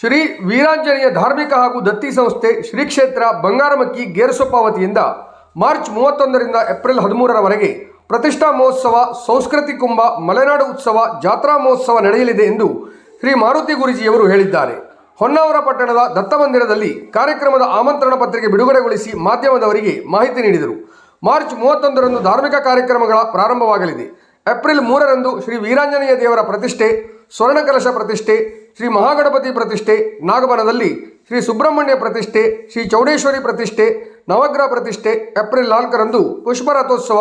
ಶ್ರೀ ವೀರಾಂಜನೇಯ ಧಾರ್ಮಿಕ ಹಾಗೂ ದತ್ತಿ ಸಂಸ್ಥೆ ಶ್ರೀ ಕ್ಷೇತ್ರ ಬಂಗಾರಮಕ್ಕಿ ಗೇರುಸೊಪ್ಪ ವತಿಯಿಂದ ಮಾರ್ಚ್ ಮೂವತ್ತೊಂದರಿಂದ ಏಪ್ರಿಲ್ ಹದಿಮೂರರವರೆಗೆ ಪ್ರತಿಷ್ಠಾ ಮಹೋತ್ಸವ, ಸಂಸ್ಕೃತಿ ಕುಂಭ, ಮಲೆನಾಡು ಉತ್ಸವ, ಜಾತ್ರಾ ಮಹೋತ್ಸವ ನಡೆಯಲಿದೆ ಎಂದು ಶ್ರೀ ಮಾರುತಿ ಗುರುಜಿಯವರು ಹೇಳಿದ್ದಾರೆ. ಹೊನ್ನಾವರ ಪಟ್ಟಣದ ದತ್ತಮಂದಿರದಲ್ಲಿ ಕಾರ್ಯಕ್ರಮದ ಆಮಂತ್ರಣ ಪತ್ರಿಕೆ ಬಿಡುಗಡೆಗೊಳಿಸಿ ಮಾಧ್ಯಮದವರಿಗೆ ಮಾಹಿತಿ ನೀಡಿದರು. ಮಾರ್ಚ್ ಮೂವತ್ತೊಂದರಂದು ಧಾರ್ಮಿಕ ಕಾರ್ಯಕ್ರಮಗಳ ಪ್ರಾರಂಭವಾಗಲಿದೆ. ಏಪ್ರಿಲ್ ಮೂರರಂದು ಶ್ರೀ ವೀರಾಂಜನೇಯ ದೇವರ ಪ್ರತಿಷ್ಠೆ, ಸ್ವರ್ಣಕಲಶ ಪ್ರತಿಷ್ಠೆ ಶ್ರೀ ಮಹಾಗಣಪತಿ ಪ್ರತಿಷ್ಠೆ ನಾಗಬನದಲ್ಲಿ ಶ್ರೀ ಸುಬ್ರಹ್ಮಣ್ಯ ಪ್ರತಿಷ್ಠೆ, ಶ್ರೀ ಚೌಡೇಶ್ವರಿ ಪ್ರತಿಷ್ಠೆ, ನವಗ್ರಹ ಪ್ರತಿಷ್ಠೆ, ಏಪ್ರಿಲ್ ನಾಲ್ಕರಂದು ಪುಷ್ಪರಥೋತ್ಸವ,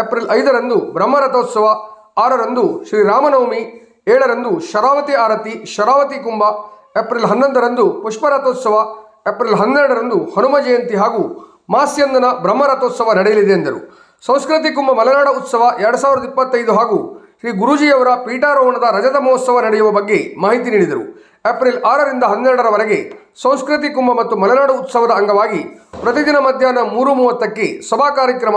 ಏಪ್ರಿಲ್ ಐದರಂದು ಬ್ರಹ್ಮರಥೋತ್ಸವ, ಆರರಂದು ಶ್ರೀ ರಾಮನವಮಿ, ಏಳರಂದು ಶರಾವತಿ ಆರತಿ, ಶರಾವತಿ ಕುಂಭ, ಏಪ್ರಿಲ್ ಹನ್ನೊಂದರಂದು ಪುಷ್ಪರಥೋತ್ಸವ, ಏಪ್ರಿಲ್ ಹನ್ನೆರಡರಂದು ಹನುಮ ಜಯಂತಿ ಹಾಗೂ ಮಾಸ್ಯಂದನ ಬ್ರಹ್ಮರಥೋತ್ಸವ ನಡೆಯಲಿದೆ ಎಂದರು. ಸಂಸ್ಕೃತಿ ಕುಂಭ ಮಲೆನಾಡ ಉತ್ಸವ ಎರಡು ಸಾವಿರದ ಇಪ್ಪತ್ತೈದು ಹಾಗೂ ಶ್ರೀ ಗುರೂಜಿಯವರ ಪೀಠಾರೋಹಣದ ರಜತ ಮಹೋತ್ಸವ ನಡೆಯುವ ಬಗ್ಗೆ ಮಾಹಿತಿ ನೀಡಿದರು. ಏಪ್ರಿಲ್ ಆರರಿಂದ ಹನ್ನೆರಡರವರೆಗೆ ಸಂಸ್ಕೃತಿ ಕುಂಭ ಮತ್ತು ಮಲೆನಾಡು ಉತ್ಸವದ ಅಂಗವಾಗಿ ಪ್ರತಿದಿನ ಮಧ್ಯಾಹ್ನ ಮೂರು ಮೂವತ್ತಕ್ಕೆ ಸಭಾ ಕಾರ್ಯಕ್ರಮ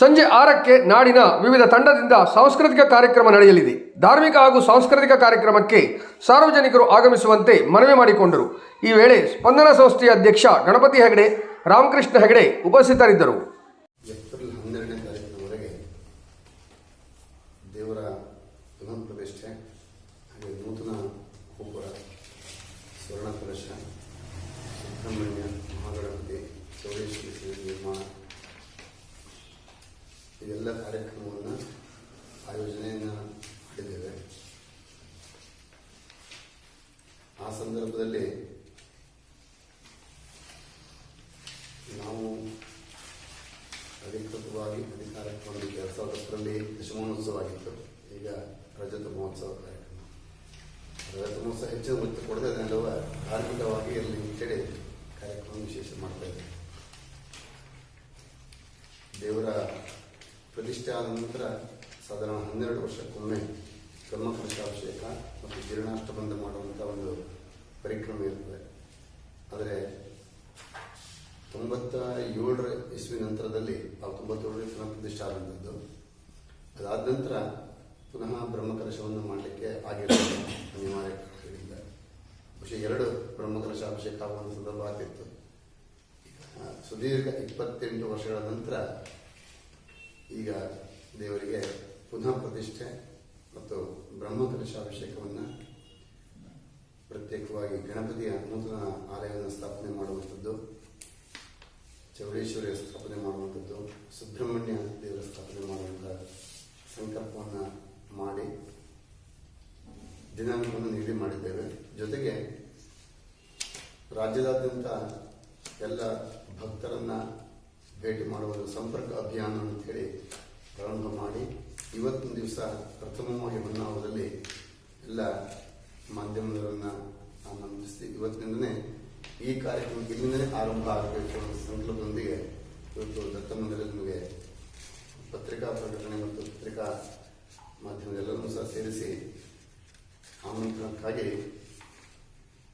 ಸಂಜೆ ಆರಕ್ಕೆ ನಾಡಿನ ವಿವಿಧ ತಂಡದಿಂದ ಸಾಂಸ್ಕೃತಿಕ ಕಾರ್ಯಕ್ರಮ ನಡೆಯಲಿದೆ. ಧಾರ್ಮಿಕ ಹಾಗೂ ಸಾಂಸ್ಕೃತಿಕ ಕಾರ್ಯಕ್ರಮಕ್ಕೆ ಸಾರ್ವಜನಿಕರು ಆಗಮಿಸುವಂತೆ ಮನವಿ ಮಾಡಿಕೊಂಡರು. ಈ ವೇಳೆ ಸ್ಪಂದನ ಸಂಸ್ಥೆಯ ಅಧ್ಯಕ್ಷ ಗಣಪತಿ ಹೆಗಡೆ, ರಾಮಕೃಷ್ಣ ಹೆಗಡೆ ಉಪಸ್ಥಿತರಿದ್ದರು. ದೇವರ ಪುನಃ ಪ್ರತಿಷ್ಠೆ, ಹಾಗೆ ನೂತನ ಗೋಪುರ ಸ್ವರ್ಣ ಕಲಶ ಸುಬ್ರಹ್ಮಣ್ಯ ಮಹಾಗಣಪತಿ, ಚೌಡೇಶ್ವರಿ ಸೇವೆ ನಿರ್ಮಾಣ. ಇದೆಲ್ಲ ಕಾರ್ಯಕ್ರಮವನ್ನು ಆಯೋಜನೆಯನ್ನು ಮಾಡಿದ್ದೇವೆ. ಆ ಸಂದರ್ಭದಲ್ಲಿ ನಾವು ಅಧಿಕೃತವಾಗಿ ಅಧಿಕಾರಕ್ಕೆ ಬಂದಿದ್ದೆ ಎರಡು ಸಾವಿರದ ಹತ್ತರಲ್ಲಿ ದಶಮಾನೋತ್ಸವ ಆಗಿತ್ತು. ಈಗ ರಜತ ಮಹೋತ್ಸವ ಕಾರ್ಯಕ್ರಮ ರಜತ ಮಹೋತ್ಸವ ಹೆಚ್ಚು ಒತ್ತು ಕೊಡದೆ ಅದನ್ನೆಲ್ಲವ ಧಾರ್ಮಿಕವಾಗಿ ಇರಲಿ ಅಂತೇಳಿ ಕಾರ್ಯಕ್ರಮ ವಿಶೇಷ ಮಾಡ್ತಾ ಇದ್ದೆ ದೇವರ ಪ್ರತಿಷ್ಠೆ ಆದ ನಂತರ ಸಾಧಾರಣ ಹನ್ನೆರಡು ವರ್ಷಕ್ಕೊಮ್ಮೆ ಬ್ರಹ್ಮಕಲಶಾಭಿಷೇಕ ಮತ್ತು ಜೀರ್ಣಾಷ್ಟಬಂಧ ಮಾಡುವಂಥ ಒಂದು ಪರಿಕ್ರಮ ಇರ್ತದೆ. ಆದರೆ ತೊಂಬತ್ತ ಏಳರ ಇಸ್ವಿ ನಂತರದಲ್ಲಿ, ಆ ತೊಂಬತ್ತೇಳರಲ್ಲಿ ಪ್ರತಿಷ್ಠೆ ಆದಂಥದ್ದು ಅದಾದ ನಂತರ ಪುನಃ ಬ್ರಹ್ಮಕಲಶವನ್ನು ಮಾಡಲಿಕ್ಕೆ ಆಗಿರಲಿಲ್ಲ ಅನಿವಾರ್ಯ ಕಾರಣಗಳಿಂದ ಬಹುಶಃ ಎರಡು ಬ್ರಹ್ಮಕಲಶ ಅಭಿಷೇಕ ಆಗುವಂಥ ಸಂದರ್ಭ ಆಗ್ತಿತ್ತು. ಸುದೀರ್ಘ ಇಪ್ಪತ್ತೆಂಟು ವರ್ಷಗಳ ನಂತರ ಈಗ ದೇವರಿಗೆ ಪುನಃ ಪ್ರತಿಷ್ಠೆ ಮತ್ತು ಬ್ರಹ್ಮಕಲಶ ಅಭಿಷೇಕವನ್ನು ಪ್ರತ್ಯೇಕವಾಗಿ ಗಣಪತಿಯ ನೂತನ ಆಲಯವನ್ನು ಸ್ಥಾಪನೆ ಮಾಡುವಂಥದ್ದು, ಚೌಡೇಶ್ವರಿಯ ಸ್ಥಾಪನೆ ಮಾಡುವಂಥದ್ದು, ಸುಬ್ರಹ್ಮಣ್ಯ ದೇವರ ಸ್ಥಾಪನೆ ಮಾಡುವಂಥ ಸಂಕಲ್ಪವನ್ನು ಮಾಡಿ ದಿನಾಂಕವನ್ನು ನಿಗದಿ ಮಾಡಿದ್ದೇವೆ. ಜೊತೆಗೆ ರಾಜ್ಯದಾದ್ಯಂತ ಎಲ್ಲ ಭಕ್ತರನ್ನ ಭೇಟಿ ಮಾಡುವ ಸಂಪರ್ಕ ಅಭಿಯಾನ ಅಂತೇಳಿ ಪ್ರಾರಂಭ ಮಾಡಿ, ಇವತ್ತಿನ ದಿವಸ ಪ್ರಥಮವಾಗಿ ಹೊನ್ನಾವರದಲ್ಲಿ ಎಲ್ಲ ಮಾಧ್ಯಮದವರನ್ನ ಆನಂದಿಸಿ ಇವತ್ತಿನಿಂದನೇ ಈ ಕಾರ್ಯಕ್ರಮ ಇಲ್ಲಿಂದಲೇ ಆರಂಭ ಆಗಬೇಕು ಅನ್ನೋ ಸಂಕಲ್ಪದೊಂದಿಗೆ ಇವತ್ತು ದತ್ತ ಮಂದಿರದಲ್ಲಿ ನಿಮಗೆ ಪತ್ರಿಕಾ ಪ್ರಕಟಣೆ ಮತ್ತು ಪತ್ರಿಕಾ ಮಾಧ್ಯಮದೆಲ್ಲರನ್ನೂ ಸಹ ಸೇರಿಸಿ ಆಮಂತ್ರಣಕ್ಕಾಗಿ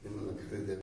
ನಿಮ್ಮನ್ನು ಕರೆದಿದ್ದೇವೆ.